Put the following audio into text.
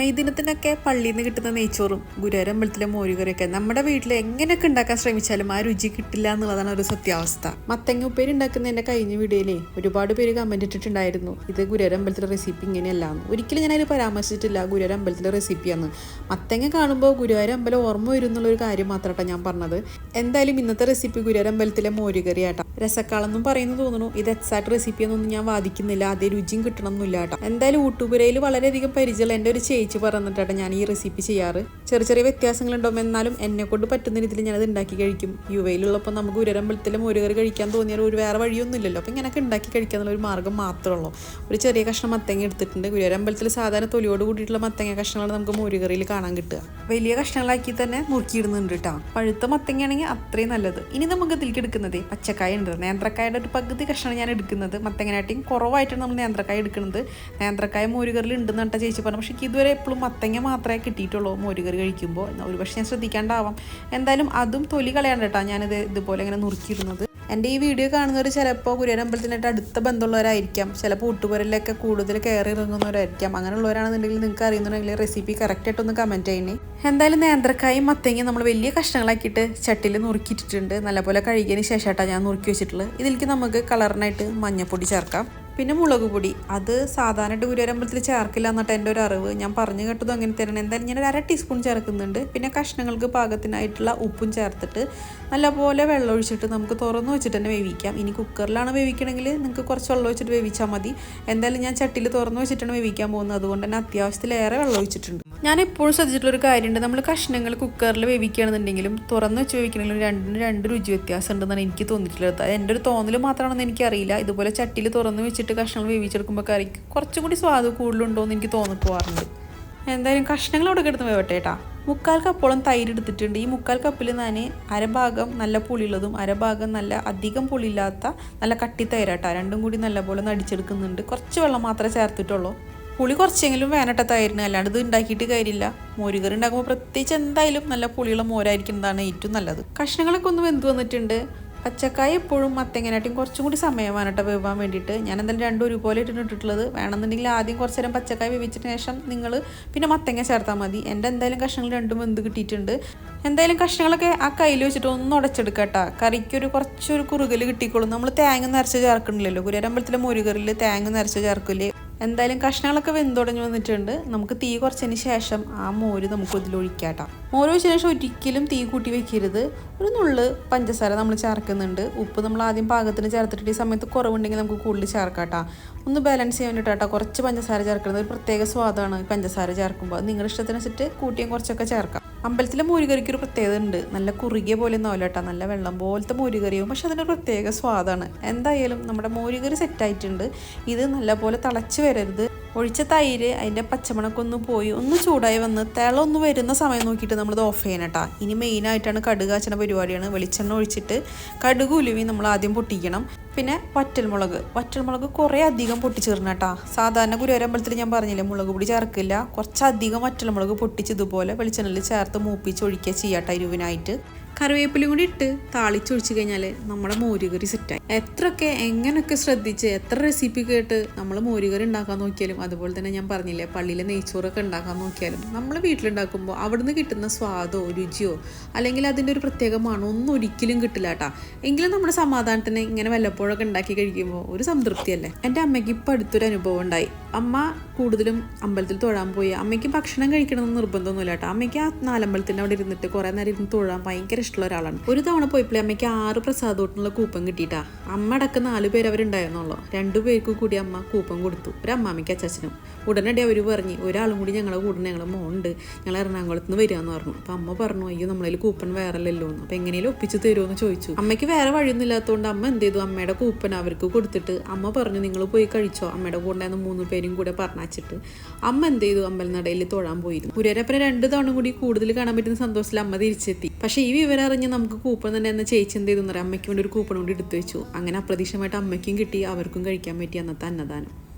മെയ്ദിനത്തിനൊക്കെ പള്ളിയിൽ നിന്ന് കിട്ടുന്ന നെയ്ച്ചോറും ഗുരുവരമ്പലത്തിലെ മോരുകറിയൊക്കെ നമ്മുടെ വീട്ടിൽ എങ്ങനെയൊക്കെ ഉണ്ടാക്കാൻ ശ്രമിച്ചാലും ആ രുചി കിട്ടില്ല എന്നുള്ളതാണ് ഒരു സത്യാവസ്ഥ. മത്തങ്ങ ഉപ്പേരി ഉണ്ടാക്കുന്നതിന്റെ കഴിഞ്ഞ വീഡിയോയിലേ ഒരുപാട് പേര് കമന്റ് ഇട്ടിട്ടുണ്ടായിരുന്നു. ഇത് ഗുരുവരമ്പലത്തിലെ റെസിപ്പി ഇങ്ങനെയല്ല ഒരിക്കലും ഞാൻ അതിൽ പരാമർശിച്ചിട്ടില്ല ഗുരുവരമ്പലത്തിലെ റെസിപ്പിയാണ് മത്തങ്ങ കാണുമ്പോൾ ഗുരുവായൂരമ്പലം ഓർമ്മ വരും എന്നുള്ള ഒരു കാര്യം മാത്രമാട്ടോ ഞാൻ പറഞ്ഞത്. എന്തായാലും ഇന്നത്തെ റെസിപ്പി ഗുരുവരമ്പലത്തിലെ മോരുകറി ആട്ടോ രസക്കാളെന്നും പറയുന്നു തോന്നുന്നു. ഇത് എക്സാക്ട് റെസിപ്പി എന്നൊന്നും ഞാൻ വാദിക്കുന്നില്ല. അതേ രുചിയും കിട്ടണമെന്നില്ല കേട്ടോ എന്തായാലും ഊട്ടുപുരയിൽ വളരെയധികം പരിചയമുള്ള എന്റെ ഒരു ചേച്ചി പറഞ്ഞിട്ടാണ് ഞാൻ ഈ റെസിപ്പി ചെയ്യാറ്. ചെറിയ ചെറിയ വ്യത്യാസങ്ങളുണ്ടാവും. എന്നാലും എന്നെ കൊണ്ട് പറ്റുന്ന രീതിയിൽ ഞാനത് ഉണ്ടാക്കി കഴിക്കും. യു നമുക്ക് ഉരരമ്പലത്തിലെ മോരുകറി കഴിക്കാൻ തോന്നിയാൽ ഒരു വേറെ വഴിയൊന്നും ഇല്ലല്ലോ അപ്പം ഇങ്ങനെയൊക്കെ ഉണ്ടാക്കി കഴിക്കാന്നുള്ള ഒരു മാർഗം മാത്രമേ ഉള്ളൂ. ഒരു ചെറിയ കഷ്ണം മത്തങ്ങ എടുത്തിട്ടുണ്ട്. ഗുരുവരമ്പലത്തിൽ സാധാരണ തൊലിയോട് കൂടിയിട്ടുള്ള മത്തങ്ങ കഷ്ണങ്ങളാണ് നമുക്ക് മോരുകറിയിൽ കാണാൻ കിട്ടുക. വലിയ കഷ്ണങ്ങളാക്കി തന്നെ മുറുക്കിയിടുന്നുണ്ട് കേട്ടോ. പഴുത്ത മത്തങ്ങയാണെങ്കിൽ അത്രയും നല്ലത്. ഇനി നമുക്ക് ഇതിലേക്ക് എടുക്കുന്നത് പച്ചക്കായ ഉണ്ട്. നേന്ത്രക്കായുടെ ഒരു പകുതി കഷ്ണം ഞാൻ എടുക്കുന്നത്. മത്തങ്ങനാട്ടിയും കുറവായിട്ടാണ് നമ്മൾ നേന്ത്രക്കായ എടുക്കുന്നത്. നേന്ത്രക്കായ മോരുകറിൽ ഉണ്ടെന്ന് ചേച്ചി പറഞ്ഞു പക്ഷേ ഇതുവരെ എപ്പോഴും മത്തങ്ങ മാത്രമേ കിട്ടിയിട്ടുള്ളൂ. മോരുകറി കഴിക്കുമ്പോൾ ഒരു പക്ഷേ ഞാൻ ശ്രദ്ധിക്കാണ്ടാവാം. എന്തായാലും അതും തൊലി കളയാണ്ട് കേട്ടോ ഞാനിത് ഇതുപോലെ ഇങ്ങനെ നുറുക്കിയിരുന്നത് എന്റെ ഈ വീഡിയോ കാണുന്നവർ ചിലപ്പോൾ കുര്യരമ്പലത്തിനായിട്ട് അടുത്ത ബന്ധമുള്ളവരായിരിക്കാം. ചിലപ്പോൾ ഊട്ടുപുരലിലൊക്കെ കൂടുതൽ കയറി ഇറങ്ങുന്നവരായിരിക്കാം. അങ്ങനെയുള്ളവരാണെന്നുണ്ടെങ്കിൽ നിങ്ങൾക്ക് അറിയുന്നുണ്ടെങ്കിൽ റെസിപ്പി കറക്റ്റായിട്ടൊന്ന് കമന്റ് ചെയ്യണേ. എന്തായാലും നേന്ത്രക്കായും മത്തങ്ങയും നമ്മൾ വലിയ കഷ്ണങ്ങളാക്കിയിട്ട് ചട്ടിയിൽ നുറുക്കിയിട്ടിട്ടുണ്ട്. നല്ലപോലെ കഴുകിയതിന് ശേഷമായിട്ടാണ് ഞാൻ നുറുക്കി വെച്ചിട്ടുള്ളത്. ഇതിലേക്ക് നമുക്ക് കളറിനായിട്ട് മഞ്ഞപ്പൊടി ചേർക്കാം. പിന്നെ മുളക് പൊടി. അത് സാധാരണ ഗുരുവരമ്പലത്തിൽ ചേർക്കില്ല എന്നിട്ട് എന്റെ ഒരു അറിവ്. ഞാൻ പറഞ്ഞു കേട്ടതും അങ്ങനെ തരണം എന്തായാലും ഞാൻ ഒരു അര ടീസ്പൂൺ ചേർക്കുന്നുണ്ട്. പിന്നെ കഷ്ണങ്ങൾക്ക് പാകത്തിനായിട്ടുള്ള ഉപ്പും ചേർത്തിട്ട് നല്ലപോലെ വെള്ളം ഒഴിച്ചിട്ട് നമുക്ക് തുറന്ന് വെച്ചിട്ട് തന്നെ വേവിക്കാം. ഇനി കുക്കറിലാണ് വേവിക്കണമെങ്കിൽ നിങ്ങൾക്ക് കുറച്ച് വെള്ളം ഒഴിച്ചിട്ട് വേവിച്ചാൽ മതി. എന്തായാലും ഞാൻ ചട്ടിയിൽ തുറന്ന് വെച്ചിട്ടാണ് വേവിക്കാൻ പോകുന്നത്. അതുകൊണ്ട് തന്നെ അത്യാവശ്യത്തിലേറെ വെള്ളം ഒഴിച്ചിട്ടുണ്ട്. ഞാൻ എപ്പോഴും ശ്രദ്ധിച്ചിട്ടുള്ള ഒരു കാര്യമുണ്ട്. നമ്മൾ കഷ്ണങ്ങൾ കുക്കറിൽ വേവിക്കുകയാണെന്നുണ്ടെങ്കിലും തുറന്ന് വെച്ച് വേവിക്കണമെങ്കിലും രണ്ടിന് രണ്ട് രുചി വ്യത്യാസം ഉണ്ടെന്നാണ് എനിക്ക് തോന്നിയിട്ടുള്ളത്. അത് എന്റെ ഒരു തോന്നൽ മാത്രമാണെന്ന് എനിക്കറിയില്ല. ഇതുപോലെ ചട്ടിയിൽ തുറന്ന് വെച്ചിട്ട് കഷ്ണങ്ങൾ വേവിച്ചെടുക്കുമ്പോൾ കറിക്ക് കുറച്ചും കൂടി സ്വാദ് കൂടുതലുണ്ടോ എന്ന് എനിക്ക് തോന്നിപ്പോവാറുണ്ട്. എന്തായാലും കഷ്ണങ്ങൾ അവിടെ കിടന്ന് വേവട്ടെ കേട്ടാ മുക്കാൽ കപ്പോളം തൈര് എടുത്തിട്ടുണ്ട്. ഈ മുക്കാൽ കപ്പിൽ ഞാൻ അരഭാഗം നല്ല പുളിയുള്ളതും അരഭാഗം നല്ല അധികം പുളിയില്ലാത്ത നല്ല കട്ടി തൈരാട്ടാ രണ്ടും കൂടി നല്ലപോലെ നടിച്ചെടുക്കുന്നുണ്ട്. കുറച്ച് വെള്ളം മാത്രമേ ചേർത്തിട്ടുള്ളൂ. പുളി കുറച്ചെങ്കിലും വേനട്ടത്തായിരുന്നു. അല്ലാണ്ട് ഇത് ഉണ്ടാക്കിയിട്ട് കാര്യമില്ല. മോരുകറി ഉണ്ടാക്കുമ്പോൾ പ്രത്യേകിച്ച് എന്തായാലും നല്ല പുളിയുള്ള മോരായിരിക്കുന്നതാണ് ഏറ്റവും നല്ലത്. കഷ്ണങ്ങളൊക്കെ ഒന്ന് വെന്ത് വന്നിട്ടുണ്ട്. പച്ചക്കായ എപ്പോഴും മത്തങ്ങനായിട്ടും കുറച്ചും കൂടി സമയം വേണട്ടോ വേവാൻ വേണ്ടിയിട്ട്. ഞാൻ എന്തായാലും രണ്ടും ഒരുപോലെ ഇട്ടിട്ട് ഇട്ടിട്ടുള്ളത്. വേണമെന്നുണ്ടെങ്കിൽ ആദ്യം കുറച്ച് നേരം പച്ചക്കായ വേവിച്ചതിന് ശേഷം നിങ്ങൾ പിന്നെ മത്തങ്ങ ചേർത്താൽ മതി. എന്റെ എന്തായാലും കഷ്ണങ്ങൾ രണ്ടും വെന്ത് കിട്ടിയിട്ടുണ്ട്. എന്തായാലും കഷ്ണങ്ങളൊക്കെ ആ കയ്യിൽ വെച്ചിട്ട് ഒന്ന് ഉടച്ചെടുക്കട്ടാ കറിക്കൊരു കുറച്ചൊരു കുറുകൽ കിട്ടിക്കോളും. നമ്മൾ തേങ്ങ നിറച്ച് ചേർക്കണില്ലല്ലോ കുരമ്പലത്തിലെ മുരുകറിൽ തേങ്ങ നിറച്ച് ചേർക്കില്ലേ? എന്തായാലും കഷ്ണങ്ങളൊക്കെ വെന്തുടഞ്ഞു വന്നിട്ടുണ്ട്. നമുക്ക് തീ കുറച്ചതിന് ശേഷം ആ മോര് നമുക്ക് ഇതിലൊഴിക്കാട്ടോ മോര് ഒഴിച്ചതിന് ശേഷം ഒരിക്കലും തീ കൂട്ടി വെക്കരുത്. ഒരു നുള്ള് പഞ്ചസാര നമ്മൾ ചേർക്കുന്നുണ്ട്. ഉപ്പ് നമ്മൾ ആദ്യം പാകത്തിന് ചേർത്തിട്ട് ഈ സമയത്ത് കുറവുണ്ടെങ്കിൽ നമുക്ക് കൂടുതൽ ചേർക്കാട്ടാ. ഒന്ന് ബാലൻസ് ചെയ്യാൻ വേണ്ടിയിട്ടാട്ടോ കുറച്ച് പഞ്ചസാര ചേർക്കുന്നത്. ഒരു പ്രത്യേക സ്വാദാണ് പഞ്ചസാര ചേർക്കുമ്പോൾ. നിങ്ങളുടെ ഇഷ്ടത്തിനനുസരിച്ച് കൂട്ടിയും കുറച്ചൊക്കെ ചേർക്കാം. അമ്പലത്തിലെ മോരുകറിക്ക് ഒരു പ്രത്യേകത ഉണ്ട്. നല്ല കുറുകിയ പോലെ ഒന്നും കേട്ടോ നല്ല വെള്ളം പോലത്തെ മോരുകറിയും പക്ഷെ അതിനൊരു പ്രത്യേക സ്വാദാണ്. എന്തായാലും നമ്മുടെ മോരുകറി സെറ്റായിട്ടുണ്ട് ഇത് നല്ലപോലെ തിളച്ച് വരരുത്. ഒഴിച്ച തൈര് അതിന്റെ പച്ചമണക്കൊന്ന് പോയി ഒന്ന് ചൂടായി വന്ന് തിള ഒന്ന് വരുന്ന സമയം നോക്കിയിട്ട് നമ്മളിത് ഓഫ് ചെയ്യണം കേട്ടോ ഇനി മെയിനായിട്ടാണ് കടുക് കാച്ചണ പരിപാടിയാണ്. വെളിച്ചെണ്ണ ഒഴിച്ചിട്ട് കടുക് ഉലുവി നമ്മൾ ആദ്യം പൊട്ടിക്കണം. പിന്നെ വറ്റൽമുളക്. വറ്റൽമുളക് കുറേ അധികം പൊട്ടിച്ചേർന്ന കേട്ടോ സാധാരണ ഗുരുവരമ്പലത്തിൽ ഞാൻ പറഞ്ഞില്ലേ മുളക് പൊടി ചേർക്കില്ല. കുറച്ചധികം വറ്റൽമുളക് പൊട്ടിച്ച് ഇതുപോലെ വെളിച്ചെണ്ണയിൽ ചേർത്ത് മൂപ്പിച്ച് ഒഴിക്കുക ചെയ്യാട്ടോ ഇരുവിനായിട്ട്. കറിവേപ്പിലയും കൂടി ഇട്ട് താളിച്ചൊഴിച്ച് കഴിഞ്ഞാൽ നമ്മുടെ മോരുകറി സെറ്റായി. എത്രയൊക്കെ എങ്ങനെയൊക്കെ ശ്രദ്ധിച്ച് എത്ര റെസിപ്പി കേട്ട് നമ്മൾ മോരുകറി ഉണ്ടാക്കാൻ നോക്കിയാലും അതുപോലെ തന്നെ ഞാൻ പറഞ്ഞില്ലേ പള്ളിയിലെ നെയ്ച്ചോറൊക്കെ ഉണ്ടാക്കാൻ നോക്കിയാലും നമ്മൾ വീട്ടിലുണ്ടാക്കുമ്പോൾ അവിടുന്ന് കിട്ടുന്ന സ്വാദോ രുചിയോ അല്ലെങ്കിൽ അതിന്റെ ഒരു പ്രത്യേക മണോ ഒന്നും ഒരിക്കലും കിട്ടില്ല കേട്ടാ എങ്കിലും നമ്മുടെ സമാധാനത്തിന് ഇങ്ങനെ വല്ലപ്പോഴൊക്കെ ഉണ്ടാക്കി കഴിക്കുമ്പോൾ ഒരു സംതൃപ്തിയല്ലേ? എന്റെ അമ്മയ്ക്ക് ഇപ്പോൾ അടുത്തൊരു അനുഭവം ഉണ്ടായി. അമ്മ കൂടുതലും അമ്പലത്തിൽ തൊഴാൻ പോയി. അമ്മയ്ക്ക് ഭക്ഷണം കഴിക്കണമെന്ന് നിർബന്ധമൊന്നുമില്ല കേട്ടോ. അമ്മയ്ക്ക് ആ നാലമ്പലത്തിന്റെ അവിടെ ഇരുന്നിട്ട് കുറേ നേരം ഇരുന്ന് തൊഴാൻ ഭയങ്കര ഇഷ്ടമുള്ള ഒരാളാണ്. ഒരു തവണ പോയപ്പോഴേ അമ്മയ്ക്ക് ആറ് പ്രസാദോട്ടിനുള്ള കൂപ്പൺ കിട്ടിയിട്ടാ. അമ്മ അടക്കം നാല് പേര് അവരുണ്ടായിരുന്നുള്ളൂ. രണ്ടു പേർക്ക് കൂടി അമ്മ കൂപ്പൺ കൊടുത്തു. ഒരു അമ്മാമ്മയ്ക്ക് അച്ഛനും ഉടനടി അവർ പറഞ്ഞു ഒരാളും കൂടി ഞങ്ങളെ കൂടെ ഞങ്ങളെ മോണ്ട് ഞങ്ങൾ എറണാകുളത്ത് നിന്ന് വരികയെന്ന് പറഞ്ഞു. അപ്പം അമ്മ പറഞ്ഞു അയ്യോ നമ്മളതിൽ കൂപ്പൺ വേറെല്ലല്ലോ. എന്ന് അപ്പം എങ്ങനെയും ഒപ്പിച്ച് തരുമോ ചോദിച്ചു. അമ്മയ്ക്ക് വേറെ വഴിയൊന്നും ഇല്ലാത്തതുകൊണ്ട് അമ്മ എന്ത് ചെയ്തു? അമ്മയുടെ കൂപ്പൺ അവർക്ക് കൊടുത്തിട്ട് അമ്മ പറഞ്ഞു നിങ്ങൾ പോയി കഴിച്ചോ. അമ്മയുടെ കൂടെ മൂന്ന് പേരും കൂടെ പറഞ്ഞിട്ട് അമ്മ എന്ത് ചെയ്തു? അമ്പലനടയിൽ തൊഴാൻ പോയിരുന്നു. പുരേരപ്പനെ രണ്ട് തവണ കൂടി കൂടുതൽ കാണാൻ പറ്റുന്ന സന്തോഷത്തിൽ അമ്മ തിരിച്ചെത്തി. പക്ഷേ ഈ വിവരം അറിഞ്ഞ് നമുക്ക് കൂപ്പൺ തന്നെ എന്ന ചേച്ചി എന്ത് ചെയ്തു അമ്മയ്ക്ക് വേണ്ടി ഒരു കൂപ്പൺ കൂടി എടുത്തു വെച്ചു. അങ്ങനെ അപ്രതീക്ഷിതമായിട്ട് അമ്മയ്ക്കും കിട്ടി അവർക്കും കഴിക്കാൻ പറ്റി അന്നത്തെ അന്നദാനം.